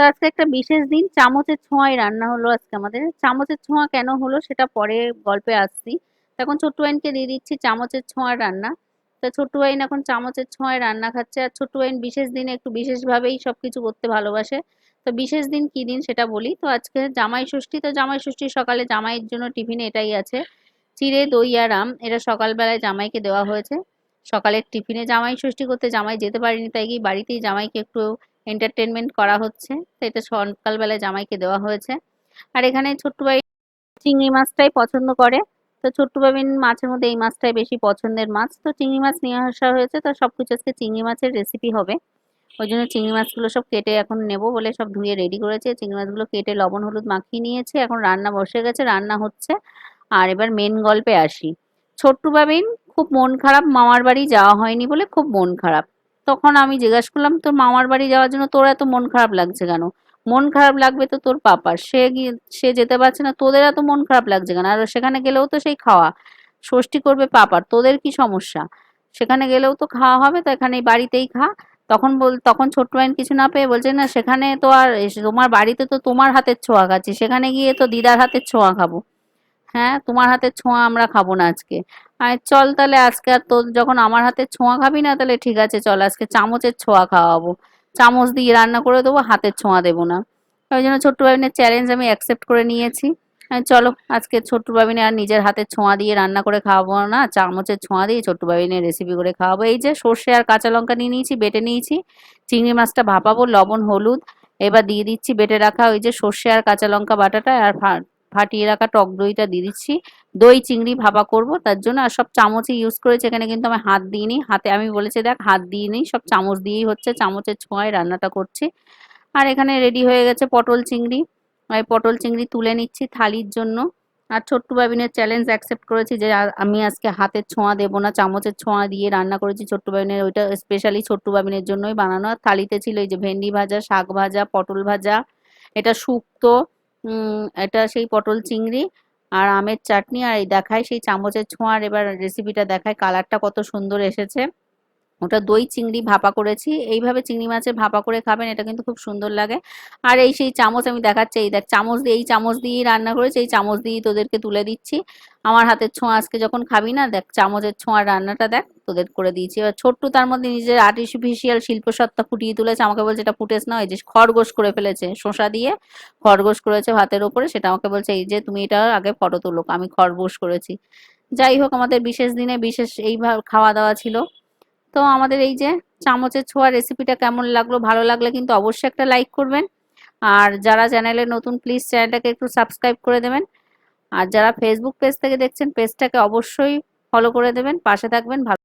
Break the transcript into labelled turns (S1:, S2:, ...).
S1: তো আজকে একটা বিশেষ দিন, চামচের ছোঁয়ায় রান্না হলো আজকে আমাদের। চামচের ছোঁয়া কেন হলো সেটা পরে গল্পে আসছি। এখন ছোট্টু আইনকে দিয়ে দিচ্ছি চামচের ছোঁয়ার রান্না। তা ছোট্টু আইন এখন চামচের ছোঁয়ায় রান্না খাচ্ছে আর ছোট্টু আইন বিশেষ দিনে একটু বিশেষভাবেই সব কিছু করতে ভালোবাসে। তো বিশেষ দিন কি দিন সেটা বলি। তো আজকে জামাই ষষ্ঠী, তো জামাই ষষ্ঠীর সকালে জামাইয়ের জন্য টিফিনে এটাই আছে। চিড়ে, দই আর আম, এটা সকালবেলায় জামাইকে দেওয়া হয়েছে। সকালের টিফিনে জামাই ষষ্ঠী করতে জামাই যেতে পারিনি, তাই কি বাড়িতেই জামাইকে একটু এন্টারটেনমেন্ট করা হচ্ছে। তো এটা সকালবেলায় জামাইকে দেওয়া হয়েছে। আর এখানে ছোট্ট ভাই চিংড়ি মাছটাই পছন্দ করে। তো ছোট্ট বাবিন মাছের মধ্যে এই মাছটাই বেশি পছন্দের মাছ। তো চিংড়ি মাছ নিয়ে আসা হয়েছে। তো সব কিছু আজকে চিংড়ি মাছের রেসিপি হবে। ওই জন্য চিংড়ি মাছগুলো সব কেটে এখন নেব বলে সব ধুয়ে রেডি করেছে। চিংড়ি মাছগুলো কেটে লবণ, হলুদ মাখিয়ে নিয়েছে। এখন রান্না বসে গেছে, রান্না হচ্ছে। আর এবার মেন গল্পে আসি। ছোট্টু বাবিন খুব মন খারাপ, মামার বাড়ি যাওয়া হয়নি বলে খুব মন খারাপ। তখন আমি জিজ্ঞাসা করলাম, তোর মামার বাড়ি যাওয়ার জন্য তোর এত মন খারাপ লাগছে কেন? মন খারাপ লাগবে তো তোর পাপার। সে গিয়ে, সে যেতে পারছে না, তোদের এত মন খারাপ লাগছে কেন? আর সেখানে গেলেও তো সেই খাওয়া। ষষ্ঠী করবে পাপার, তোদের কি সমস্যা? সেখানে গেলেও তো খাওয়া হবে, তো এখানে বাড়িতেই খা। তখন বল, তখন ছোট্ট আইন কিছু না পেয়ে বলছে, না, সেখানে তো আর তোমার বাড়িতে তো তোমার হাতের ছোঁয়া খাচ্ছি, সেখানে গিয়ে তো দিদার হাতের ছোঁয়া খাব। হ্যাঁ তোমার হাতের ছোঁয়া আমরা খাব না আজকে। আর চল তাহলে আজকে আর তোর যখন আমার হাতের ছোঁয়া খাবি না, তাহলে ঠিক আছে, চল আজকে চামচের ছোঁয়া খাওয়াবো। চামচ দিয়ে রান্না করে দেবো, হাতের ছোঁয়া দেবো না। ওই জন্য ছোট্ট বাবিনের চ্যালেঞ্জ আমি অ্যাকসেপ্ট করে নিয়েছি। চলো, আজকে ছোট্ট বাবিনে আর নিজের হাতের ছোঁয়া দিয়ে রান্না করে খাওয়াবো না, চামচের ছোঁয়া দিয়ে ছোট্ট বাবিনের রেসিপি করে খাওয়াবো। এই যে সর্ষে আর কাঁচা লঙ্কা নিয়ে নিয়েছি, বেটে নিয়েছি। চিংড়ি মাছটা ভাপাবো, লবণ, হলুদ। এবার দিয়ে দিচ্ছি, বেটে রাখা ওই যে সর্ষে আর কাঁচা লঙ্কা বাটাটা, আর ফাটিয়ে রাখা টক দইটা দিয়ে দিচ্ছি। দই, চিংড়ি, ভাপা করব, তার জন্য আর সব চামচই ইউজ করেছি, এখানে কিন্তু আমি হাত দিইনি। হাতে আমি বলেছি, দেখ, হাত দিইনি, সব চামচ দিয়েই হচ্ছে, চামচের ছোঁয়ায় রান্নাটা করছি। আর এখানে রেডি হয়ে গেছে পটল চিংড়ি। আমি পটল চিংড়ি তুলে নিচ্ছি থালির জন্য। আর ছোট্ট বাবিনের চ্যালেঞ্জ অ্যাকসেপ্ট করেছি যে আমি আজকে হাতের ছোঁয়া দেবো না, চামচের ছোঁয়া দিয়ে রান্না করেছি। ছোট্ট বাবিনের ওইটা স্পেশালি ছোট্ট বাবিনের জন্যই বানানো। আর থালিতে ছিল এই যে ভেন্ডি ভাজা, শাক ভাজা, পটল ভাজা, এটা শুক্তো এটা সেই পটল চিংড়ি আর আমের চাটনি আর এই দেখায় সেই চামচের ছোঁয়ার এবার রেসিপিটা দেখায়। কালারটা কত সুন্দর এসেছে। ওটা দই, চিংড়ি ভাপা করেছি। এইভাবে চিংড়ি মাছের ভাপা করে খাবেন, এটা কিন্তু খুব সুন্দর লাগে। আর এই সেই চামচ আমি দেখাচ্ছি, এই দেখ, চামচ দিয়ে, এই চামচ দিয়েই রান্না করেছি, এই চামচ দিয়েই তোদেরকে তুলে দিচ্ছি। আমার হাতের ছোঁয়া আজকে যখন খাবি না, দেখ, চামচের ছোঁয়ার রান্নাটা দেখ, তোদের করে দিয়েছি। এবার ছোট্ট তার মধ্যে নিজের আর্টিফিশিয়াল শিল্পসত্তা ফুটিয়ে তুলেছে, আমাকে বলছে এটা ফুটেস না, ওই যে খরগোশ করে ফেলেছে, শসা দিয়ে খরগোশ করেছে ভাতের ওপরে, সেটা আমাকে বলছে, এই যে তুমি এটা আগে ফটো তুলো, আমি খরগোশ করেছি। যাই হোক, আমাদের বিশেষ দিনে বিশেষ এইভাবে খাওয়া দাওয়া ছিল। তো আমাদের এই যে চামচের ছোঁয়া রেসিপিটা কেমন লাগল, ভালো লাগলে কিন্তু অবশ্যই একটা লাইক করবেন। আর যারা চ্যানেলে নতুন প্লিজ চ্যানেলটাকে একটু সাবস্ক্রাইব করে দেবেন। আর যারা ফেসবুক পেজ থেকে দেখছেন পেজটাকে অবশ্যই ফলো করে দেবেন। পাশে থাকবেন, ভালো